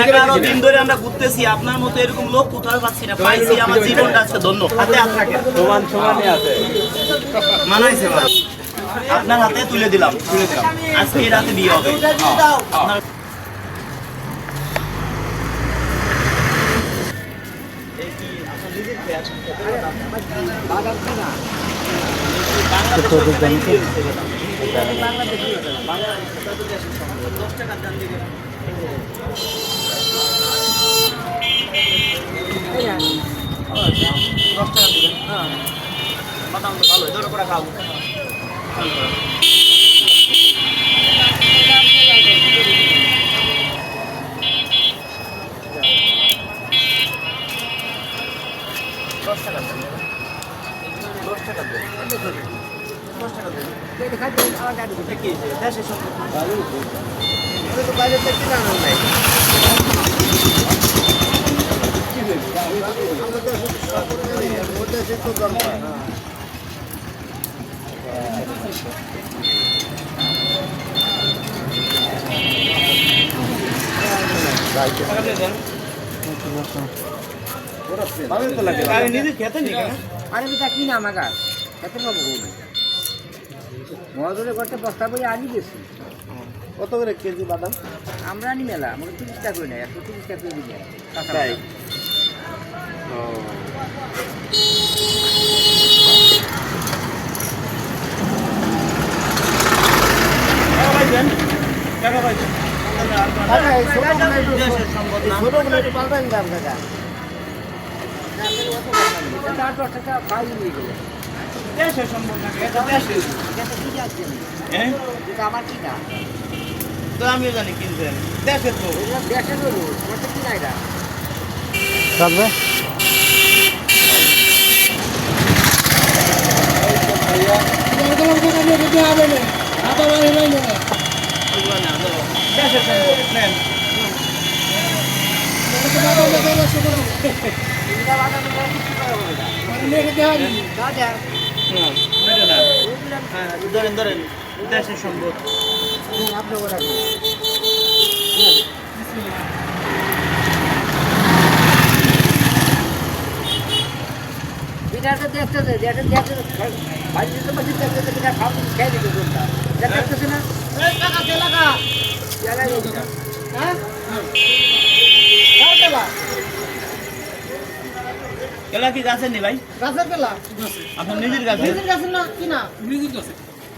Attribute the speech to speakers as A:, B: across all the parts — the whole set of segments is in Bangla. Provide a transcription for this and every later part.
A: এগারো দিন ধরে আমরা ঘুরতেছি আপনার মতো এরকম লোক কোথাও পাচ্ছি না পাইছি আমার জীবনটা আজকে ধন্য হাতে হাত রাখেন
B: সমান সমানই আছে
A: মানাইছে আপনার হাতে তুলে দিলাম তুলে দিলাম আজকে রাতে বিয়ে হবে। বাংলাদেশে? দশ টাকার দাম দিবে। দশ টাকা হ্যাঁ। বাদাম তো ভালো ধরে করে খাব দশ টাকা দেন দশ টাকা দেন দশ টাকা দেন এটা কি যে দেশের সম্পদ টাকা দিয়ে দেন আমি নিজে খেতে নি
C: আরে বেটা কি নাম আগা কত পাবো মহাজনের ঘরটা বস্তা বই আনি গেছি
A: কত করে কেজি বাদাম?
C: আমরা আনি মেলা আমাকে তিরিশ টাকা করে নেয় একশো তিরিশ টাকা করে আমার কি না
A: তো আমিও জানি কিনছেন দেশের তো
C: দেশের হলো ওটা কি না এটা
A: ওগুলো না তো দেশের সম্পদ নেন
C: তিনটা বাদাম বিক্রি করা হবে এটা দাদা
A: হুম, এটা না হ্যাঁ ধরেন ধরেন দেশের সম্পদ
C: আপনি ওটা বিটাটা দেখতেছে এটা দেখতে ভাই দিতে পারছি দেখতেছে বিটা খাও খেয়ে হ্যাঁ
A: এলা কি গাছের নি ভাই?
D: গাছের পেলা
A: আপনার নিজের গাছে
D: নিজের গাছের না কি না?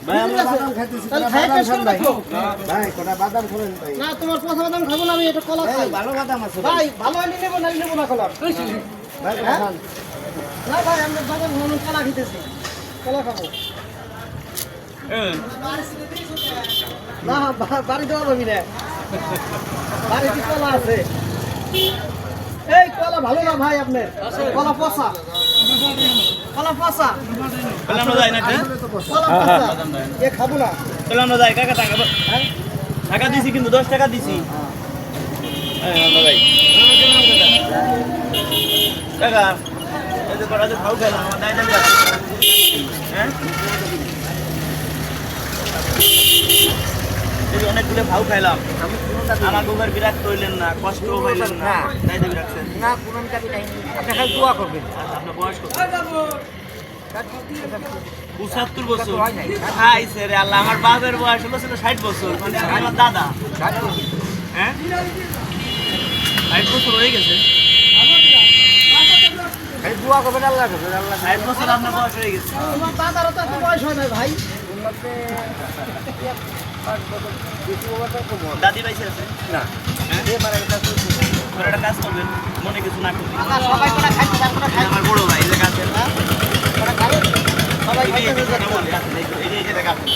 A: ভাই আমরা
C: বাদাম খাইতেছি
D: তাহলে খাই টেস্ট করে।
C: ভাই কোটা বাদাম করেন ভাই।
D: না তোমার পচা বাদাম খাব না আমি এটা কলা খাই।
C: ভালো বাদাম আছে
D: ভাই। ভালো আনি নেব না নেব না কলা
C: ভাই
D: হ্যাঁ? না ভাই আমরা বাদাম খাব কলা খেতেছি কলা খাব।
A: হ্যাঁ
D: না বা- বাড়ি দেওয়া যাবি না। বাড়িতে কলা আছে? এই কলা ভালো না ভাই আপনার? কলা পচা। কলা পচা।
A: তাহলে আমরা যাই না
D: কলা পচা। এ খাব না।
A: তাহলে আমরা যাই। কাকা টাকা
D: হ্যাঁ?
A: টাকা দিছি কিন্তু দশ টাকা দিছি। হ্যাঁ। আমরা যাই। কাকা এই যে তোরা যে খাও খেলাম আমার দায় হ্যাঁ? এই অনেকগুলো ভাও খাইলাম।
C: আমি কোনটা
A: আমার গোবের বিরাট করলেন না কষ্টও পাইলেন না। দায় দাবি রাখছেন
C: না কোনটা নাই আপনি খালি দোয়া করবেন।
A: আচ্ছা, আপনার বয়স কত? পঁচাত্তর বছর।
C: তো নাই।
A: খাইছে রে আল্লাহ আমার বাপের বয়স হলো ছিল ষাট বছর মানে আমার দাদা। হ্যাঁ? ষাট বছর হয়ে গেছে।
C: দোয়া করবেন আল্লাহ করবেন আল্লাহ
A: ষাট বছর আপনার বয়স হয়ে গেছে।
D: তোমার দাদারও তো বয়স হয় না ভাই।
C: হবে
A: দাদি পাইছে আছে?
C: না।
A: হ্যাঁ? একটা কাজ করবেন মনে কিছু না করবেন আমার বড় ভাই যে কাছের
D: সবাই
A: এই যে- এই যে
D: খাইতে
A: কথা বলে, এই যে- এই যে- এই যে কাছের।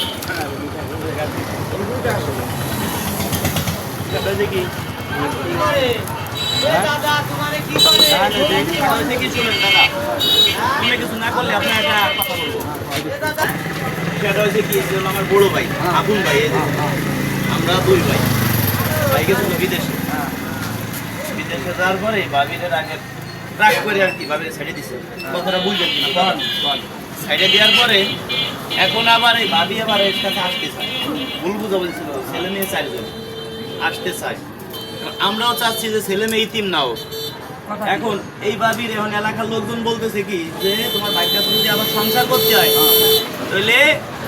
A: এটা হচ্ছে কি?
D: দাদা তোমারে কি করে?
A: দাদা। মনে কিছু না করলে আপনার একটা কথা বলব হচ্ছে কি আমার বড় ভাই আগুন ভাই, এই দুই ভাই। বিদেশে। বিদেশে যাওয়ার পরে রাগ করে আর কি সাইডে দেওয়ার পরে এখন আবার এই ভাবি আবার এর কাছে আসতে চায়। ভুল বুঝা বলছিল ছেলে নিয়ে চারজন। আসতে চায়। আমরাও চাচ্ছি যে ছেলে মেয়ে ইতিম নাও এখন এই বাবির এখন এলাকার লোকজন বলতেছে কি যে তোমার বাইকটা যদি আবার সংসার করতে হয় তাহলে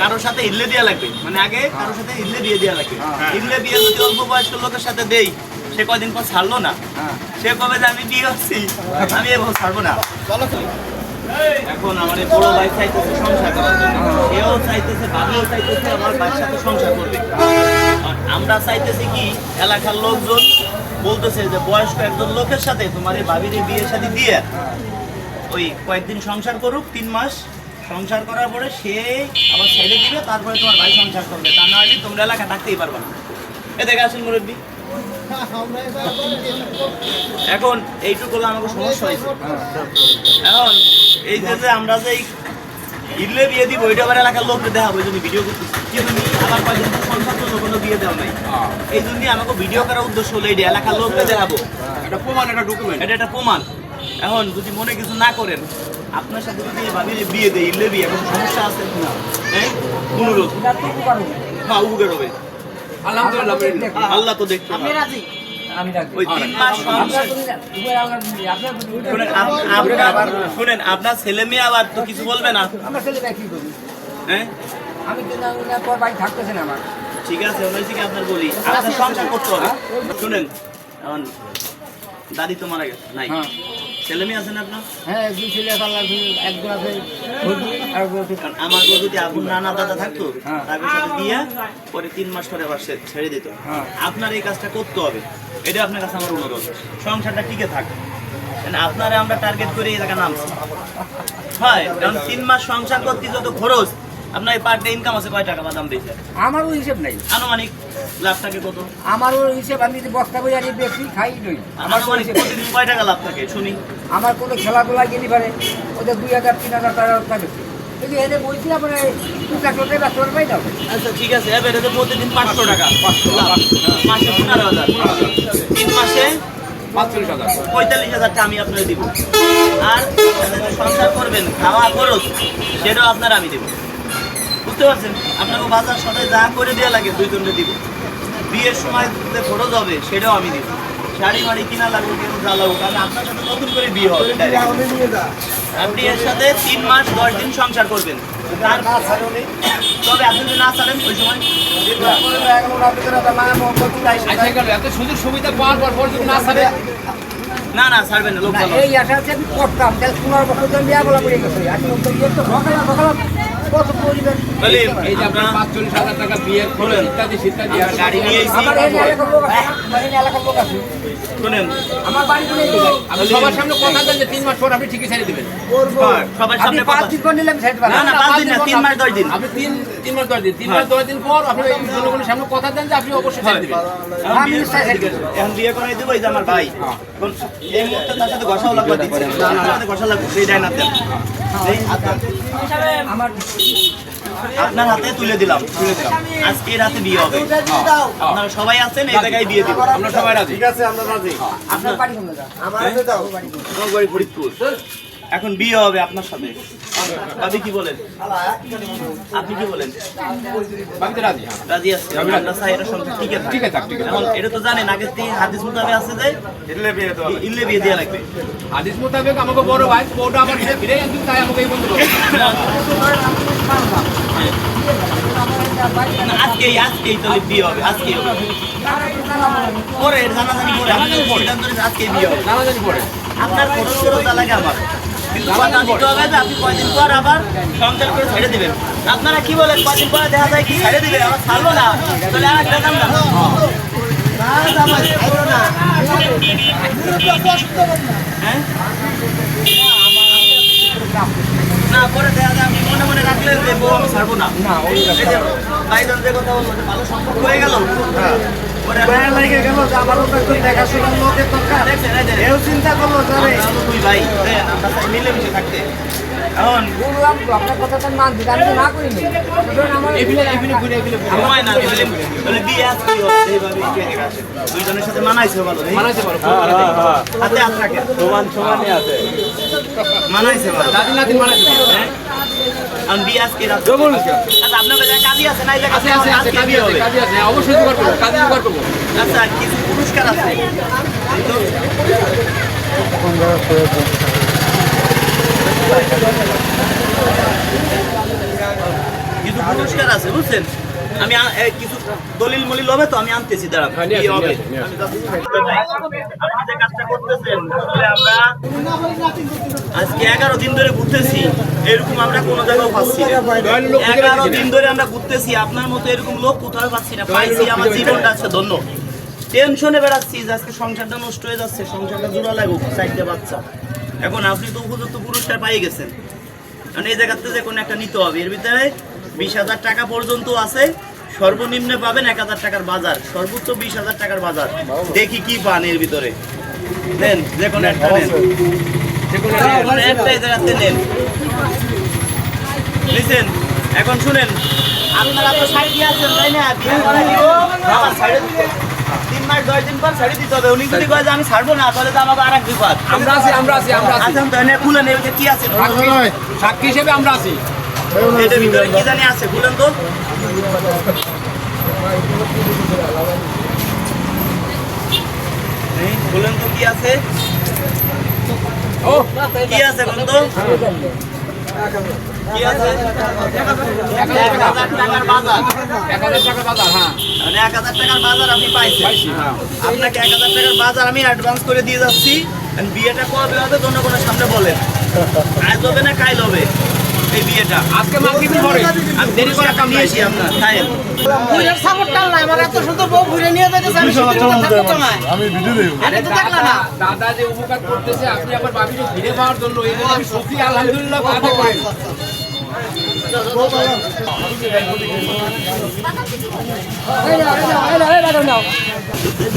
A: কারোর সাথে ইল্লে দেওয়া লাগবে। মানে আগে কারোর সাথে ইল্লে দিয়ে দেওয়া লাগবে ইল্লে বিয়ে যদি অল্প বয়স্ক লোকের সাথে দেই সে কয়দিন পর ছাড়লো না। সে কবে যে আমি বিয়ে হচ্ছি আমি এবার ছাড়বো না। এখন আমার বড় ভাই চাইতেছে সংসার করার জন্য। এও চাইতেছে বাবিও চাইতেছে আমার ভাইয়ের সাথে সংসার করবে। আর আমরা চাইতেছি কি এলাকার লোকজন বলতেছে যে বয়স্ক একজন লোকের সাথে তোমার এই ভাবির বিয়ের সাথে দিয়ে ওই কয়েকদিন সংসার করুক, তিন মাস সংসার করার পরে সে আবার ছেড়ে দিবে, তারপরে তোমার ভাই সংসার করবে। তা না হলে তোমরা এলাকা থাকতেই পারবে না। এ দেখে আসেন মুরব্বী। এখন এইটুকু আমাকে সমস্যা হয়েছে। এখন এই যে আমরা যে ইডলে বিয়ে দিব ওইটা আবার এলাকার লোককে দেখাবো এই জন্য ভিডিও করতেছি। কিন্তু তুমি আমার সংসার কোনো বিয়ে দেওয়া নাই। এই জন্য আমাকে ভিডিও করার উদ্দেশ্য হলো এইটা এলাকার লোককে দেখাবো।
B: এটা প্রমাণ এটা ডকুমেন্ট
A: এটা একটা প্রমাণ। এখন যদি মনে কিছু না করেন আপনার সাথে যদি ভাবি যে বিয়ে দেয় ইডলে বিয়ে এখন সমস্যা আছে না হ্যাঁ? অনুরোধ হ্যাঁ উপকার হবে।
B: আলহামদুলিল্লাহ
A: আল্লাহ তো দেখতে
C: আপনি রাজি?
A: শুনেন আপনার ছেলে মেয়ে আবার তো কিছু বলবে না?
C: আমার ছেলে কি করবি
A: হ্যাঁ?
C: আমি থাকতেছে না আমার।
A: ঠিক আছে থেকে আপনার বলি। আপনার সংসার করতে হবে। শুনেন এখন দাদি তো মারা গেছে নাই।
C: হ্যাঁ।
A: ছেলে মেয়ে আছেন আপনার?
C: হ্যাঁ দুই ছেলে একজন আছে আর
A: আমার গো যদি আপন নানা দাদা থাকতো
C: হ্যাঁ।
A: সাথে দিয়ে পরে তিন মাস পরে আবার ছেড়ে দিত।
C: হ্যাঁ।
A: আপনার এই কাজটা করতে হবে। এটা আপনার কাছে আমার অনুরোধ। সংসারটা টিকে থাক। কারণ আপনারে আমরা টার্গেট করে এই জায়গা নামছি। হয় কারণ তিন মাস সংসার করতে যত খরচ আপনার পার ডে ইনকাম আছে কয় টাকা বাদাম দিয়েছে
C: আমারও হিসেব নাই।
A: আনুমানিক লাভ থাকে কত?
C: আমারও হিসেব আমি যদি বস্তা বই আনি বেশি খাই নই। আমার
A: প্রতিদিন কয় টাকা লাভ থাকে শুনি।
C: আমার কোনো খেলাধুলা গেলি পারে ওদের দুই হাজার তিন হাজার টাকা পাবে কিন্তু এদের বলছি আপনার চার লোটে বা তোর পাই দাও।
A: আচ্ছা ঠিক আছে এবার প্রতিদিন পাঁচশো টাকা। লাভ। মাসে পনেরো হাজার। তিন মাসে
B: পাঁচচল্লিশ হাজার।
A: পঁয়তাল্লিশ হাজার টাকা আমি আপনাকে দিব। আর সংসার করবেন খাওয়া খরচ সেটাও আপনার আমি দেবো। বুঝতে পারছেন? আপনাকে বাজার সাথে যা করে দেওয়া লাগে দুই দুইজনকে দিব। বিয়ের সময় খরচ হবে সেটাও আমি দিব। শাড়ি মাড়ি কিনা লাগবে কেন যা লাগবে কারণ আপনার সাথে নতুন করে বিয়ে হবে আপনি এর সাথে তিন মাস দশ দিন সংসার করবেন। তার তবে আপনি যদি না ছাড়েন ওই সময়
B: আচ্ছা এত সুযোগ সুবিধা পাওয়ার পর পর যদি না ছাড়ে
A: না না ছাড়বেন না লোক
C: এই আশা আছে আমি করতাম তাহলে পনেরো বছর ধরে বিয়া বলা পড়ে গেছে। আমি তো সকালে সকালে কত পরিবার
B: এই যে আপনার
A: আপনার
B: পাঁচচল্লিশ হাজার টাকা খরচ ইত্যাদি ইত্যাদি
A: গাড়ি নিয়ে
C: আমার এলাকার লোক আছে।
A: শুনেন
C: আমার বাড়ি
B: আপনি সবার সামনে কথা দেন যে তিন মাস পর আপনি ঠিকই ছেড়ে দিবেন।
A: সবার সামনে
C: পাঁচ দিন করে নিলাম সাইড
A: না, না, পাঁচ দিন না, তিন মাস, দশ দিন।
B: আপনি তিন তিন মাস দশ দিন। তিন মাস দশ দিন পর আপনি এই জনগণের সামনে কথা দেন যে আপনি অবশ্যই ছেড়ে দিবেন।
A: এখন
C: আমি
A: বিয়ে-
C: ছেড়ে দেবো।
A: এখন বিয়ে করাই দেবো এই যে আমার ভাই। এখন এই মুহূর্তে তার সাথে ঘষাও লাগবে দিচ্ছে। তার সাথে ঘষা লাগবে সেই ডাইন হাতে এই
C: আমার
A: আপনার হাতে তুলে দিলাম। তুলে দিলাম। আজকে রাতে বিয়ে হবে। আপনারা সবাই আছেন এই জায়গায় বিয়ে দিব।
B: আমরা সবাই রাজি। ঠিক আছে আমরা রাজি।
C: আপনার বাড়ি কোন জায়গা আমার বাড়ি কোন
A: আমার বাড়ি ফরিদপুর। এখন বিয়ে হবে আপনার সাথে। আপনি কি বলেন? আপনি কি বলেন?
B: রাজি হ্যাঁ।
A: রাজি আছে। ঠিক আছে?
B: ঠিক আছে ঠিক আছে।
A: এখন এটা তো জানেন আগে থেকে হাদিস মোতাবেক আছে যে? ইল্লে বিয়ে দেওয়া ইল্লে বিয়ে দেওয়া লাগবে।
B: আদিস মোতাবেক আমাকে বড় ভাই বউটা আবার ফিরে একদিন তাই আমাকে এই বন্ধু
A: আজকেই আজকেই তাহলে বিয়ে হবে আজকেই হবে। পরে জানাজানি পরে সিদ্ধান্ত আজকেই বিয়ে হবে।
B: নানা জানি পড়ে
A: আপনার খরচ লাগে আমার। কিন্তু কথা দিতে হবে যে আপনি কয়দিন পর আবার সংসার করে ছেড়ে দিবেন। আপনারা কি বলেন কয়দিন পরে দেখা যায় কি ছেড়ে দিবে আবার ছাড়লো না? তাহলে আর একটা না হ্যাঁ? না পরে দেয়া যায়। আপনি মনে মনে রাখলেন যে বউ আমি ছাড়বো না।
C: না
A: এই যে কথা বলল ভালো সম্পর্ক হয়ে গেল। পরে
D: মায়া লাগে গেল যে আমারও তো একটু দেখাশোনার লোকের দরকার। এও চিন্তা করল যে আরে,
A: আমরা হলো দুই ভাই এই মিলেমিশে থাকতে।
C: বললাম তো আপনার কথা মানছি আমি তো না করিনি
A: দুইজনের সাথে মানাইছে ভালো সমান সমানই আছে। মানাইছে ভালো।
B: দাদি
A: হ্যাঁ? বিয়ে আজকে রাত আচ্ছা আপনার কাছে কাজই আছে? না এই
B: আছে আছে আছে
A: আজকে
B: আছে
A: হবে।
B: আছে। অবশ্যই জোগাড় করব কাজী জোগাড় করব।
A: আচ্ছা কিছু পুরস্কার আছে? কিন্তু কিছু পুরস্কার আছে বুঝছেন? আমি কিছু দলিল মলিল হবে তো আমি আনতেছি দাঁড়ান
B: হ্যাঁ,
A: কি হবে। আপনি যে কাজটা করতেছেন আমরা আজকে এগারো দিন ধরে ঘুরতেছি এরকম আমরা কোনো জায়গায় পাচ্ছি এগারো দিন ধরে আমরা ঘুরতেছি আপনার মতো এরকম লোক কোথাও পাচ্ছি না। পাইছি আমার জীবনটা আছে ধন্য। টেনশনে বেড়াচ্ছি আজকে সংসারটা নষ্ট হয়ে যাচ্ছে সংসারটা জোড়া লাগুক চারটে বাচ্চা। এখন আপনি তো উপযুক্ত পুরস্কার পাই গেছেন। কারণ এই জায়গাতে যে কোনো একটা নিতে হবে। এর ভিতরে বিশ হাজার টাকা পর্যন্ত আছে। সর্বনিম্ন পাবেন এক হাজার টাকার বাজার। সর্বোচ্চ বিশ হাজার টাকার বাজার। দেখি কি পান এর ভিতরে। নেন যে কোনো একটা নেন। যে কোনো একটা এই জায়গাতে নেন। লিসেন এখন শুনেন। আপনারা তো শাড়ি দিয়ে আছেন তাই না? বিয়ে করা দিব। তিন মাস দশ দিন পর দিতে হবে। উনি যদি কয় যে আমি ছাড়বো না তাহলে তো আমাকে আর এক বিপদ।
B: আমরা আছি আমরা আছি আমরা আছি।
A: আচ্ছা তাহলে কি আছে?
B: সাক্ষী- সাক্ষী হিসেবে আমরা আছি।
A: এটার ভিতরে কি জানি আছে? খুলেন তো? তো কি আছে?
B: ও।
A: কি আছে বলুন তো? কি আছে? এক হাজার টাকার বাজার
B: এক হাজার টাকা বাজার হ্যাঁ
A: মানে এক হাজার টাকার বাজার আপনি পাইছেন।
B: হ্যাঁ।
A: আপনাকে এক হাজার টাকার বাজার আমি অ্যাডভান্স করে দিয়ে যাচ্ছি। বিয়েটা কবে হবে জনগণের সামনে বলেন। আজ হবে না কাইল হবে এই বিয়েটা?
B: আজকে মাগরিব পরে
A: আমি দেরি করে কাম নিয়েছি আপনার। খায়েন।
D: ঘুরের সাপোর্ট টানলা আমার এত সুন্দর বউ ঘুরে নিয়ে যাইতেছে আমি শুধু
E: আমি ভিডিও দেব
D: আরে তো দেখলা না।
B: দাদা যে উপকার করতেছে আপনি আবার বাবিকে ফিরে পাওয়ার জন্য এই জন্য আমি সত্যি আলহামদুলিল্লাহ করেন এই নাও এই নাও এই নাও
A: এর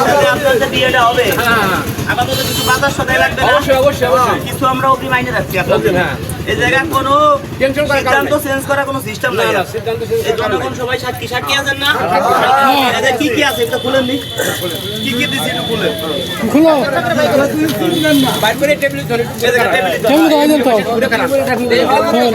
A: সাথে আপনার যে বিয়েটা হবে
B: হ্যাঁ।
A: আপাতত কিছু বাজার সদাই লাগবে না।
B: অবশ্যই অবশ্যই অবশ্যই।
A: কিছু আমরা অগ্রিম মাইনে রাখছি আপনাদের
B: হ্যাঁ।
A: এই জায়গায় কোনো
B: টেনশন করার
A: সিদ্ধান্ত চেঞ্জ করার কোনো সিস্টেম নাই।
B: না। সিদ্ধান্ত change করার
A: জনগণ সবাই সাক্ষী সাক্ষী আছেন না? এদের কি কি আছে? এটা খুলেন নি। কি কি দিছি একটু খুলেন
B: বাইর করে টেবিলে ধরে
A: এই জায়গায় টেবিলে দাও।
B: ঘুরে খারাপ। ভাগ ভাগ করুন,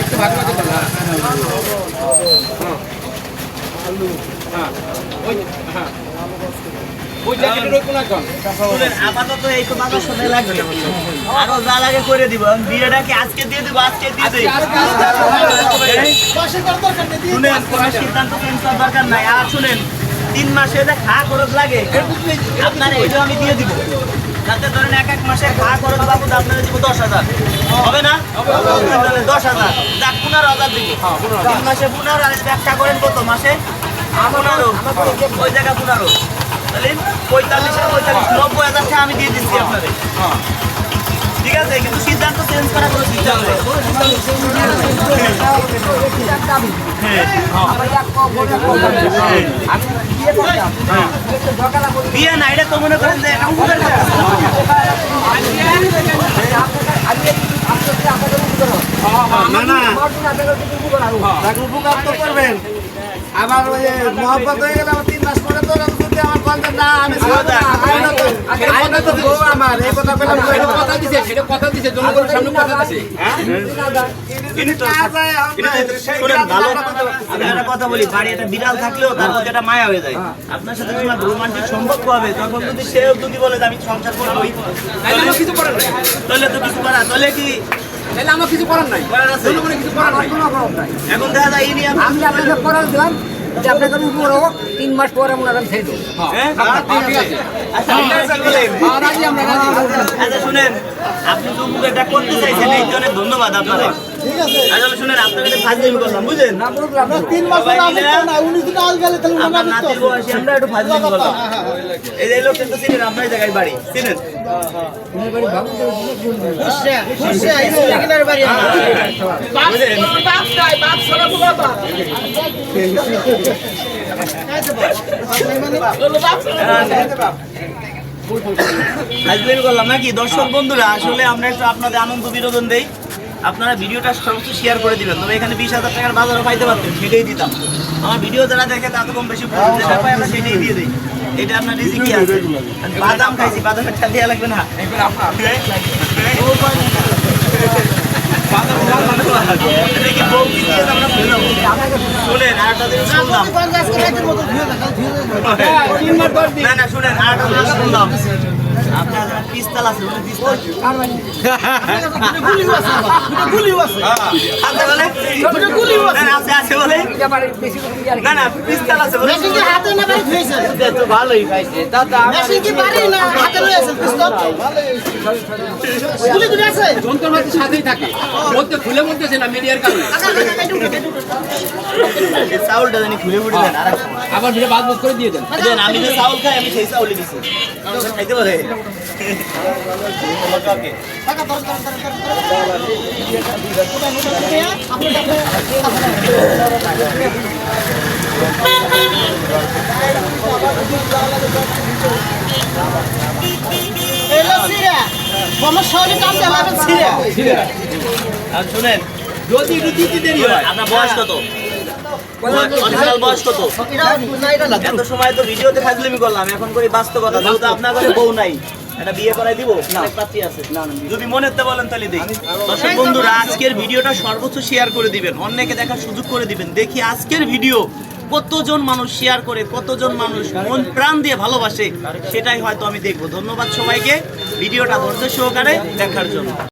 B: একটু ভাগ ভাগ করুন, হ্যাঁ। হ্যাঁ। ওই হ্যাঁ।
A: আপাতত এই তো বাজার সদাই লাগবে আরও যা লাগে করে দিব। বিয়েটা কি আজকে দিয়ে দিব আজকে দিয়ে দিই? শুনেন কোনো সিদ্ধান্ত দরকার নাই। আর শুনেন তিন মাসে যে খা খরচ লাগে আপনার এইটা আমি দিয়ে দিব। যাতে ধরেন এক এক মাসে খা খরচ বাবদ আপনারা দিব দশ হাজার। হবে না? দশ হাজার। যাক পনেরো হাজার দিব। তিন মাসে পনেরো আর ব্যবসা করেন কত মাসে? পনেরো। ওই জায়গা পনেরো। তাহলে পঁয়তাল্লিশ পঁয়তাল্লিশ, নব্বই হাজার টাকা আমি দিয়ে দিচ্ছি আপনাদের। ঠিক আছে? কিন্তু সিদ্ধান্ত চেঞ্জ করা কোনো সিদ্ধান্ত মনে করেন
D: আবার ওই হয়ে গেলে আমার তিন মাস পরে তো কথা
A: বলি বাড়ি একটা বিড়াল থাকলেও তার প্রতি একটা মায়া হয়ে যায় আপনার সাথে তোমার রোমান্টিক সম্পর্ক হবে তখন যদি সেও যদি বলে আমি সংসার
B: আমার কিছু করার নাই
A: তাহলে তো কিছু করা তাহলে কি
B: তাহলে আমার কিছু করার নাই
A: করার
B: কিছু করার নাই
A: এখন দেখা যায়
C: আমি আপনাকে করার দিলাম যে আপনাকে উপর হোক তিন মাস পরে মনে করেন ছেড়ে দেবো
A: হ্যাঁ?
B: হ্যাঁ,
A: আচ্ছা, আপনারা?
B: হ্যাঁ,
A: আচ্ছা শুনেন আপনি তো উপকারটা করতে চাইছেন এই জন্য ধন্যবাদ আসলে শুনেন ফাজলিমি করলাম বুঝলেন?
C: না বুঝলাম
D: তিন মাস পরে না উনি যদি আজ গেলে তাহলে
A: আপনার নাতির বয়সে আমরা একটু ফাজলিমি করলাম। এই যে লোকটা তো চিনেন আপনার জায়গায় বাড়ি চিনেন? বুঝলেন? আজ বের করলাম নাকি? দর্শক বন্ধুরা আসলে আমরা একটু আপনাদের আনন্দ বিনোদন দেই। আপনারা ভিডিওটা সর্বোচ্চ শেয়ার করে দিবেন। তবে এখানে বিশ হাজার টাকার বাজারও পাইতে পারতেন সেটাই দিতাম। আমার ভিডিও যারা দেখে তা তো কম বেশি যেটা পাই আমরা সেটাই দিয়ে দিই। এটা আপনার রিজিকি আছে? আর বাদাম খাইছি দেওয়া লাগবে না। এটা কি বউ পিস্তাল আছে না
C: কি।
A: না
B: সাথেই থাকে। মধ্যে খুলে বলতেছে না মিডিয়ার কারণে।
A: চাউলটা জানি খুলে ফুটে দেন আর
B: আবার ভিড়ে বাদ করে দিয়ে দেন।
A: আমি যে চাউল খাই আমি সেই চাউলই দিছি। খাইতে পারে। আর শুনেন
B: যদি একটু দিতে দেরি হয়
A: আপনার বয়স কত? অরিজিনাল বয়স কত? এত সময় তো ভিডিওতে ফাজলামি করলাম এখন করি বাস্তবতা যেহেতু আপনার ঘরে বউ নাই এটা বিয়ে করাই দিব অনেক পাত্রী আছে। যদি বলেন তাহলে দেই। দর্শক বন্ধুরা আজকের ভিডিওটা সর্বোচ্চ শেয়ার করে দিবেন অন্যকে দেখার সুযোগ করে দিবেন। দেখি আজকের ভিডিও কতজন মানুষ শেয়ার করে কতজন মানুষ মন প্রাণ দিয়ে ভালোবাসে সেটাই হয়তো আমি দেখব। ধন্যবাদ সবাইকে ভিডিওটা ধৈর্য সহকারে দেখার জন্য।